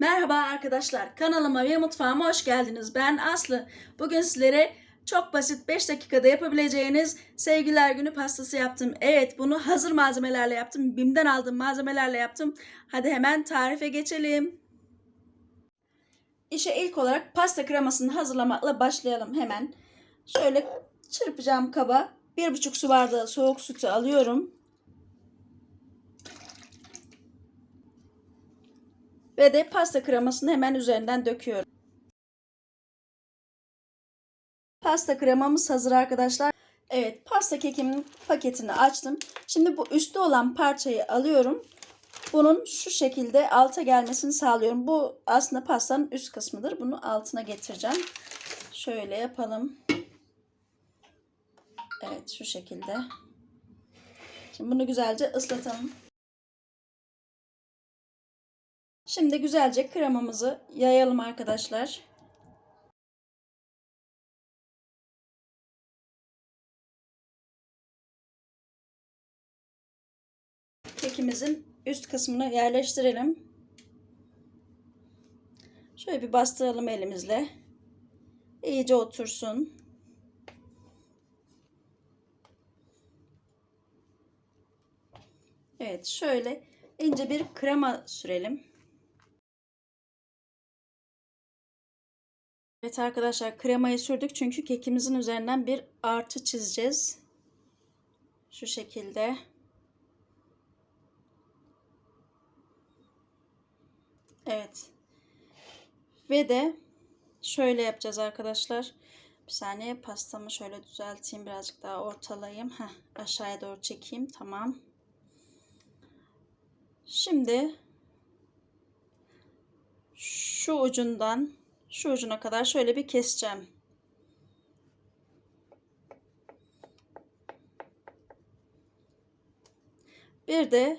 Merhaba arkadaşlar, kanalıma ve mutfağıma hoş geldiniz. Ben Aslı. Bugün sizlere çok basit 5 dakikada yapabileceğiniz sevgiler günü pastası yaptım. Evet, bunu hazır malzemelerle yaptım. Bim'den aldığım malzemelerle yaptım. Hadi hemen tarife geçelim. İşe ilk olarak pasta kremasını hazırlamakla başlayalım hemen. Şöyle çırpacağım kaba 1,5 su bardağı soğuk sütü alıyorum. Ve de pasta kremasını hemen üzerinden döküyorum. Pasta kremamız hazır arkadaşlar. Evet pasta kekimin paketini açtım. Şimdi bu üstte olan parçayı alıyorum. Bunun şu şekilde alta gelmesini sağlıyorum. Bu aslında pastanın üst kısmıdır. Bunu altına getireceğim. Şöyle yapalım. Evet şu şekilde. Şimdi bunu güzelce ıslatalım. Şimdi güzelce kremamızı yayalım arkadaşlar. Kekimizin üst kısmını yerleştirelim. Şöyle bir bastıralım elimizle. İyice otursun. Evet şöyle ince bir krema sürelim. Evet arkadaşlar kremayı sürdük çünkü kekimizin üzerinden bir artı çizeceğiz. Şu şekilde. Evet. Ve de şöyle yapacağız arkadaşlar. Bir saniye pastamı şöyle düzelteyim birazcık daha ortalayayım. Heh, aşağıya doğru çekeyim. Tamam. Şimdi şu ucundan şu ucuna kadar şöyle bir keseceğim. Bir de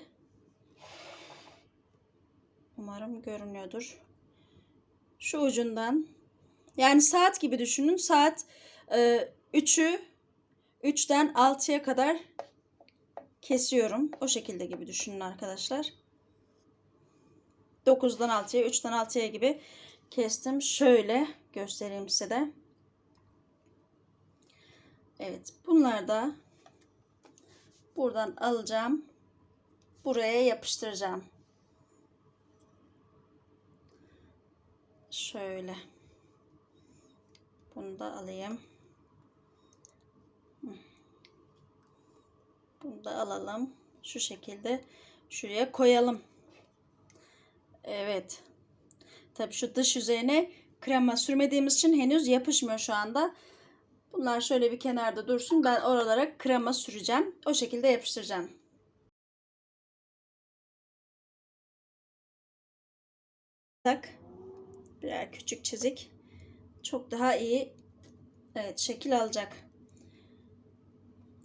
umarım görünüyordur. Şu ucundan yani saat gibi düşünün. Saat e, 3'ü 3'ten 6'ya kadar kesiyorum. O şekilde gibi düşünün arkadaşlar. 9'dan 6'ya, 3'ten 6'ya gibi kestim. Şöyle göstereyim size de. Evet, bunlar da buradan alacağım. Buraya yapıştıracağım. Şöyle. Bunu da alayım. Bunu da alalım. Şu şekilde şuraya koyalım. Evet. Tabii şu dış yüzeyine krema sürmediğimiz için henüz yapışmıyor şu anda. Bunlar şöyle bir kenarda dursun. Ben oralara krema süreceğim. O şekilde yapıştıracağım. Tak. Birer küçük çizik. Çok daha iyi evet şekil alacak.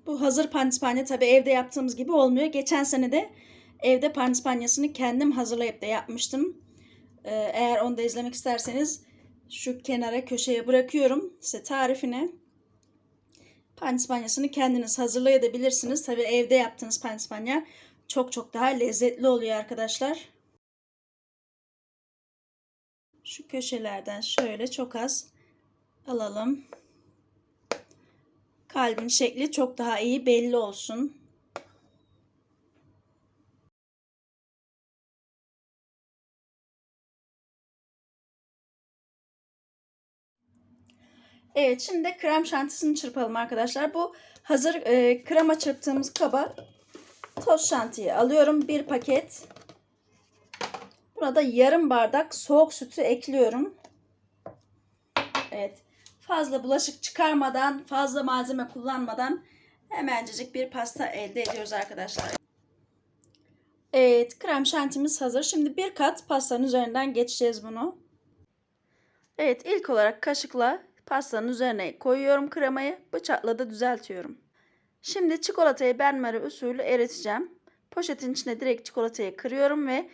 Bu hazır pandispanya tabii evde yaptığımız gibi olmuyor. Geçen sene de evde pandispanyasını kendim hazırlayıp da yapmıştım. Ee, eğer onu da izlemek isterseniz şu kenara köşeye bırakıyorum size tarifini. Pandispanyasını kendiniz hazırlayabilirsiniz. Tabii evde yaptığınız pandispanya çok çok daha lezzetli oluyor arkadaşlar. Şu köşelerden şöyle çok az alalım. Kalbin şekli çok daha iyi belli olsun. Evet şimdi krem şantisini çırpalım arkadaşlar. Bu hazır e, krema çırptığımız kaba toz şantiyi alıyorum. Bir paket. Burada yarım bardak soğuk sütü ekliyorum. Evet. Fazla bulaşık çıkarmadan, fazla malzeme kullanmadan hemencecik bir pasta elde ediyoruz arkadaşlar. Evet, krem şantimiz hazır. Şimdi bir kat pastanın üzerinden geçeceğiz bunu. Evet, ilk olarak kaşıkla pastanın üzerine koyuyorum kremayı. Bıçakla da düzeltiyorum. Şimdi çikolatayı benmari usulü eriteceğim. Poşetin içine direkt çikolatayı kırıyorum ve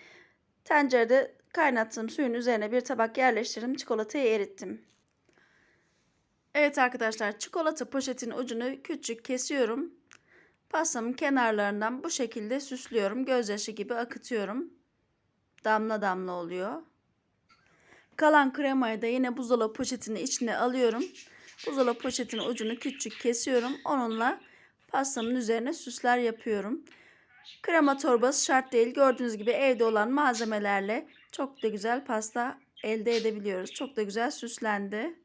tencerede kaynattığım suyun üzerine bir tabak yerleştirdim. Çikolatayı erittim. Evet arkadaşlar çikolata poşetin ucunu küçük kesiyorum. Pastamın kenarlarından bu şekilde süslüyorum. Gözyaşı gibi akıtıyorum. Damla damla oluyor. Kalan kremayı da yine buzdolabı poşetinin içine alıyorum. Buzdolabı poşetinin ucunu küçük kesiyorum. Onunla pastamın üzerine süsler yapıyorum. Krema torbası şart değil. Gördüğünüz gibi evde olan malzemelerle çok da güzel pasta elde edebiliyoruz. Çok da güzel süslendi.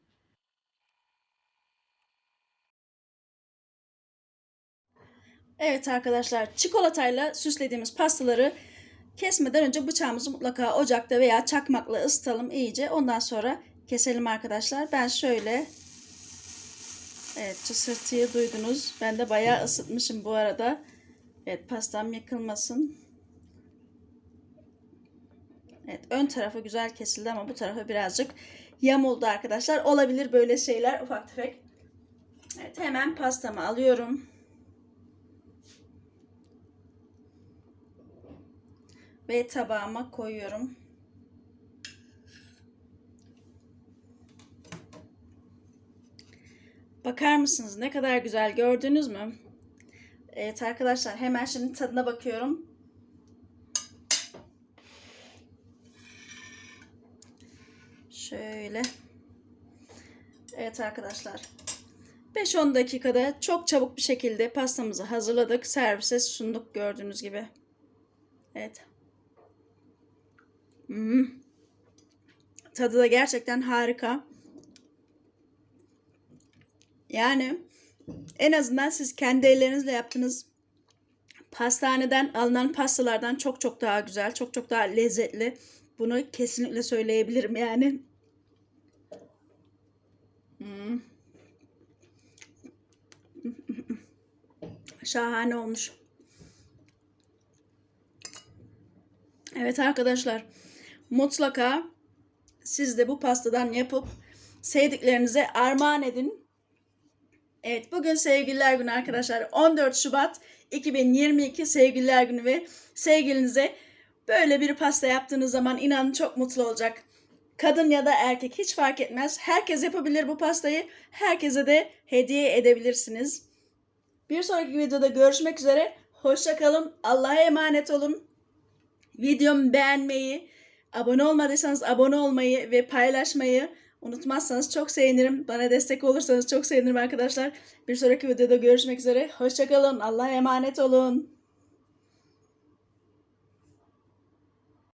Evet arkadaşlar çikolatayla süslediğimiz pastaları kesmeden önce bıçağımızı mutlaka ocakta veya çakmakla ısıtalım iyice. Ondan sonra keselim arkadaşlar. Ben şöyle evet çısırtıyı duydunuz. Ben de bayağı ısıtmışım bu arada. Evet pastam yıkılmasın. Evet ön tarafı güzel kesildi ama bu tarafı birazcık yamuldu arkadaşlar. Olabilir böyle şeyler ufak tefek. Evet hemen pastamı alıyorum. Ve tabağıma koyuyorum. Bakar mısınız ne kadar güzel gördünüz mü? Evet arkadaşlar hemen şimdi tadına bakıyorum. Şöyle. Evet arkadaşlar. 5-10 dakikada çok çabuk bir şekilde pastamızı hazırladık. Servise sunduk gördüğünüz gibi. Evet. Hmm. Tadı da gerçekten harika. Yani en azından siz kendi ellerinizle yaptığınız pastaneden alınan pastalardan çok çok daha güzel, çok çok daha lezzetli. Bunu kesinlikle söyleyebilirim yani. Hmm. Şahane olmuş. Evet arkadaşlar mutlaka siz de bu pastadan yapıp sevdiklerinize armağan edin. Evet bugün sevgililer günü arkadaşlar 14 Şubat 2022 sevgililer günü ve sevgilinize böyle bir pasta yaptığınız zaman inanın çok mutlu olacak. Kadın ya da erkek hiç fark etmez. Herkes yapabilir bu pastayı. Herkese de hediye edebilirsiniz. Bir sonraki videoda görüşmek üzere. Hoşça kalın. Allah'a emanet olun. Videomu beğenmeyi, abone olmadıysanız abone olmayı ve paylaşmayı unutmazsanız çok sevinirim. Bana destek olursanız çok sevinirim arkadaşlar. Bir sonraki videoda görüşmek üzere. Hoşçakalın. Allah'a emanet olun.